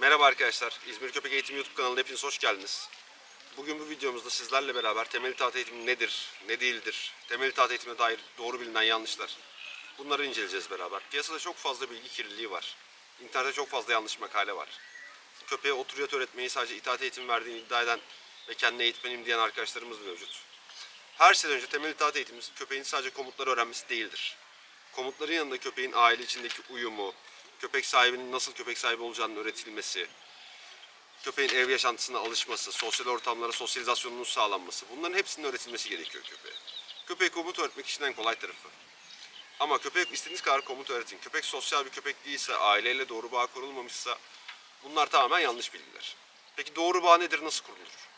Merhaba arkadaşlar, İzmir Köpek Eğitimi YouTube kanalına hepiniz hoş geldiniz. Bugün bu videomuzda sizlerle beraber temel itaat eğitimi nedir, ne değildir, temel itaat eğitimine dair doğru bilinen yanlışlar. Bunları inceleyeceğiz beraber. Piyasada çok fazla bilgi kirliliği var. İnternette çok fazla yanlış makale var. Köpeğe otur yat öğretmeyi sadece itaat eğitimi verdiğini iddia eden ve kendine eğitmenim diyen arkadaşlarımız mevcut. Her şeyden önce temel itaat eğitimimiz köpeğin sadece komutları öğrenmesi değildir. Komutların yanında köpeğin aile içindeki uyumu, köpek sahibinin nasıl köpek sahibi olacağının öğretilmesi, köpeğin ev yaşantısına alışması, sosyal ortamlara sosyalizasyonunun sağlanması bunların hepsinin öğretilmesi gerekiyor köpeğe. Köpeğe komut öğretmek işin en kolay tarafı. Ama köpek istediğiniz kadar komut öğretin. Köpek sosyal bir köpek değilse, aileyle doğru bağ kurulmamışsa bunlar tamamen yanlış bilgiler. Peki doğru bağ nedir, nasıl kurulur?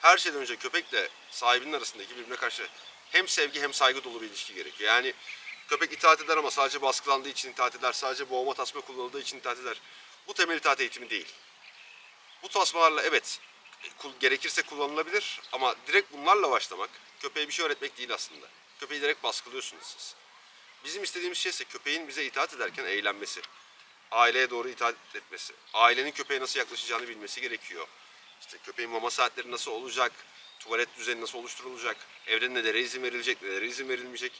Her şeyden önce köpekle sahibinin arasındaki birbirine karşı hem sevgi hem saygı dolu bir ilişki gerekiyor. Yani köpek itaat eder ama sadece baskılandığı için itaat eder, sadece boğma tasma kullanıldığı için itaat eder. Bu temel itaat eğitimi değil. Bu tasmalarla evet kul- gerekirse kullanılabilir ama direkt bunlarla başlamak köpeğe bir şey öğretmek değil aslında. Köpeği direkt baskılıyorsunuz siz. Bizim istediğimiz şey ise köpeğin bize itaat ederken eğlenmesi. Aileye doğru itaat etmesi. Ailenin köpeğe nasıl yaklaşacağını bilmesi gerekiyor. İşte köpeğin mama saatleri nasıl olacak, tuvalet düzeni nasıl oluşturulacak, evde nelere izin verilecek, nelere izin verilmeyecek.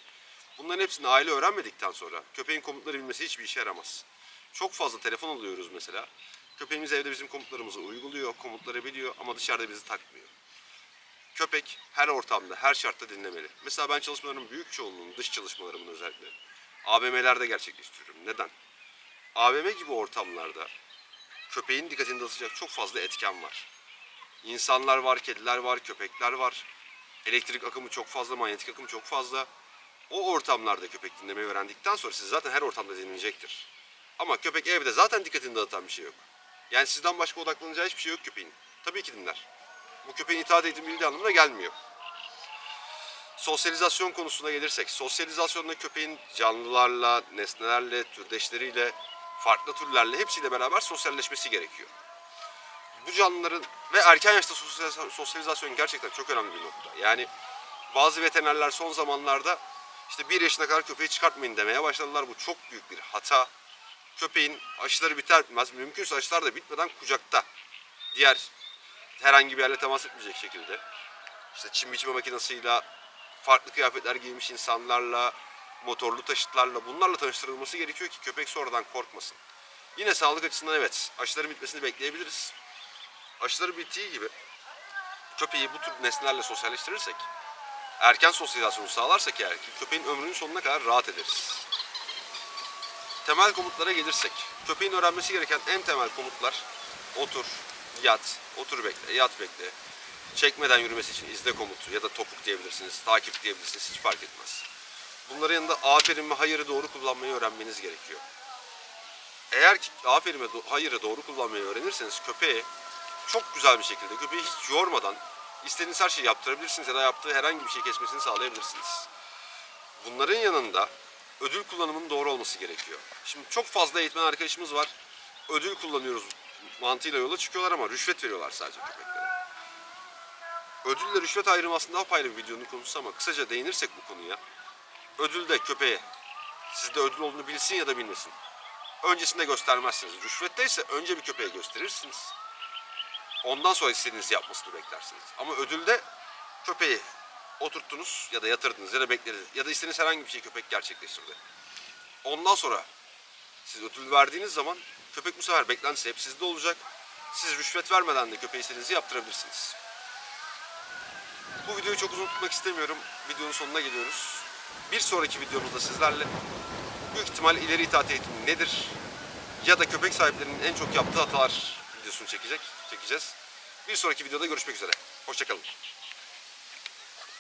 Bunların hepsini aile öğrenmedikten sonra köpeğin komutları bilmesi hiçbir işe yaramaz. Çok fazla telefon alıyoruz mesela. Köpeğimiz evde bizim komutlarımızı uyguluyor, komutları biliyor ama dışarıda bizi takmıyor. Köpek her ortamda, her şartta dinlemeli. Mesela ben çalışmalarımın büyük çoğunluğunu, dış çalışmalarımın özellikle AVM'lerde gerçekleştiriyorum. Neden? AVM gibi ortamlarda köpeğin dikkatini dağıtacak çok fazla etken var. İnsanlar var, kediler var, köpekler var. Elektrik akımı çok fazla, manyetik akımı çok fazla. O ortamlarda köpek dinlemeyi öğrendikten sonra siz zaten her ortamda dinleyecektir. Ama köpek evde zaten dikkatini dağıtan bir şey yok. Yani sizden başka odaklanacağı hiçbir şey yok köpeğin. Tabii ki dinler. Bu köpeğin itaat eğitimi bildiği anlamına gelmiyor. Sosyalizasyon konusuna gelirsek, sosyalizasyonda köpeğin canlılarla, nesnelerle, türdeşleriyle, farklı türlerle hepsiyle beraber sosyalleşmesi gerekiyor. Bu canlıların ve erken yaşta sosyaliz- sosyalizasyon gerçekten çok önemli bir nokta. Yani bazı veterinerler son zamanlarda işte bir yaşına kadar köpeği çıkartmayın demeye başladılar. Bu çok büyük bir hata. Köpeğin aşıları biter bitmez, mümkünse aşılar da bitmeden kucakta diğer herhangi bir yerle temas etmeyecek şekilde işte çim biçme makinesiyle farklı kıyafetler giymiş insanlarla motorlu taşıtlarla bunlarla tanıştırılması gerekiyor ki köpek sonradan korkmasın. Yine sağlık açısından evet aşıların bitmesini bekleyebiliriz. Aşıları bittiği gibi köpeği bu tür nesnelerle sosyalleştirirsek erken sosyalizasyonu sağlarsak eğer ki köpeğin ömrünün sonuna kadar rahat ederiz. Temel komutlara gelirsek köpeğin öğrenmesi gereken en temel komutlar otur, yat, otur bekle, yat bekle. Çekmeden yürümesi için izle komutu ya da topuk diyebilirsiniz, takip diyebilirsiniz hiç fark etmez. Bunların yanında aferin ve hayırı doğru kullanmayı öğrenmeniz gerekiyor. Eğer ki aferin ve hayırı doğru kullanmayı öğrenirseniz köpeğe çok güzel bir şekilde köpeği hiç yormadan istediğiniz her şeyi yaptırabilirsiniz ya da yaptığı herhangi bir şey kesmesini sağlayabilirsiniz. Bunların yanında ödül kullanımının doğru olması gerekiyor. Şimdi çok fazla eğitmen arkadaşımız var. Ödül kullanıyoruz mantığıyla yola çıkıyorlar ama rüşvet veriyorlar sadece köpeklere. Ödülle rüşvet ayrımı aslında apayrı bir videonun konusu ama kısaca değinirsek bu konuya. Ödülde köpeğe sizde ödül olduğunu bilsin ya da bilmesin. Öncesinde göstermezsiniz. Rüşvette ise önce bir köpeğe gösterirsiniz. Ondan sonra istediğinizi yapmasını beklersiniz. Ama ödülde köpeği oturttunuz ya da yatırdınız ya da beklediniz ya da istediğiniz herhangi bir şey köpek gerçekleştirdi. Ondan sonra siz ödül verdiğiniz zaman köpek bu sefer beklentisi hep sizde olacak. Siz rüşvet vermeden de köpeğe istediğinizi yaptırabilirsiniz. Bu videoyu çok uzun tutmak istemiyorum. Videonun sonuna geliyoruz. Bir sonraki videomuzda sizlerle büyük ihtimal ileri itaat eğitimi nedir? Ya da köpek sahiplerinin en çok yaptığı hatalar videosunu çekecek, çekeceğiz. Bir sonraki videoda görüşmek üzere. Hoşçakalın.